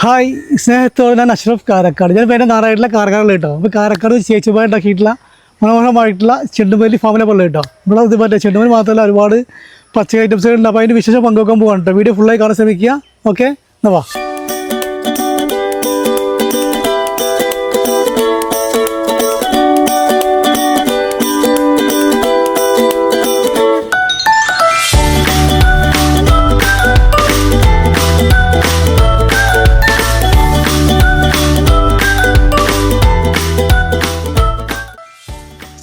Hi സ്നേഹത്തോടെ ഞാൻ അഷ്റഫ് കാരക്കാട്. ഞാൻ പേര് നാറായിട്ടുള്ള കാരക്കാടുള്ള കേട്ടോ. അപ്പോൾ കാരക്കാട് ചേച്ചുമായിട്ടുണ്ടാക്കിയിട്ടുള്ള മനോഹരമായിട്ടുള്ള ചെണ്ടുമല്ലി ഫാമിലെ പോലെ കേട്ടോ. ഇവിടെ ഇത് മറ്റേ ചെണ്ടുമല്ലി മാത്രമല്ല ഒരുപാട് പച്ച ഉണ്ട്. അപ്പോൾ അതിന്റെ വിശേഷം പങ്കുവെക്കാൻ പോകാൻ കേട്ടോ. വീഡിയോ ഫുള്ളായി കാണാൻ ശ്രമിക്കുക. ഓക്കെ എന്നാ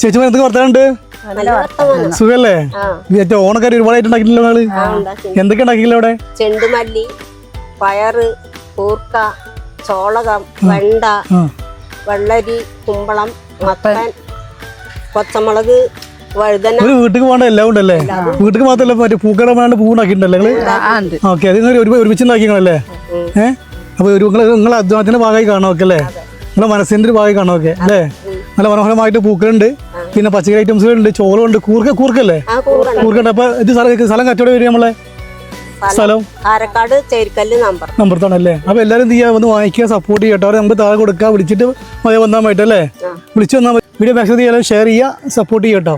വാ ചേച്ചിമാർ എന്തൊക്കെ വർത്താനുണ്ട് സുഖല്ലേ? ഏറ്റവും ഓണക്കാരി ഒരുപാടായിട്ട് ഉണ്ടാക്കിയിട്ടില്ല നിങ്ങൾ? എന്തൊക്കെ ഉണ്ടാക്കിയില്ല അവിടെ? ചെണ്ടുമല്ലി പയറ് കൂർക്ക ചോളകം വെണ്ട വെള്ളരി കുമ്പളം മത്തൻ പച്ചമുളക് വഴുതന. ഒരു വീട്ടിൽ പോകേണ്ട എല്ലാം ഉണ്ടല്ലേ വീട്ടിൽ മാത്രമല്ല മറ്റേ പൂക്കട വേണ്ട പൂ ഉണ്ടാക്കിയിട്ടുണ്ടല്ലേ ഓക്കെ അത് നിങ്ങൾ ഒരുമിച്ച് ഉണ്ടാക്കിയാണല്ലേ ഏഹ് അപ്പൊ ഒരു നിങ്ങൾ നിങ്ങളെ അധ്വാനത്തിന്റെ ഭാഗമായി കാണാം ഒക്കെ അല്ലേ? നിങ്ങളെ മനസ്സിന്റെ ഒരു ഭാഗമായി കാണാം ഒക്കെ അല്ലേ? നല്ല മനോഹരമായിട്ട് പൂക്കളുണ്ട്. പിന്നെ പച്ചക്കറി ഐറ്റംസുകളുണ്ട് ചോളമുണ്ട് കൂർക്ക കൂർക്കല്ലേ? കൂർക്കുണ്ട്. അപ്പൊ ഇത് സ്ഥലം സ്ഥലം കച്ചവടം വരും നമ്മളെ? സ്ഥലം കാരക്കാട് ചേരിക്കല്ല് നമ്പർ. നമ്പർത്താണല്ലേ? അപ്പൊ എല്ലാരും ചെയ്യുക വന്ന് വാങ്ങിക്കുക സപ്പോർട്ട് ചെയ്യട്ടോ അവരെ നമുക്ക് താഴെ കൊടുക്കുക വിളിച്ചിട്ട് മതി വന്നാൽ പറ്റും അല്ലേ? വിളിച്ചു വന്നാൽ മതി. വീഡിയോ മാക്സിമം ചെയ്യാൻ ഷെയർ ചെയ്യുക സപ്പോർട്ട് ചെയ്യട്ടോ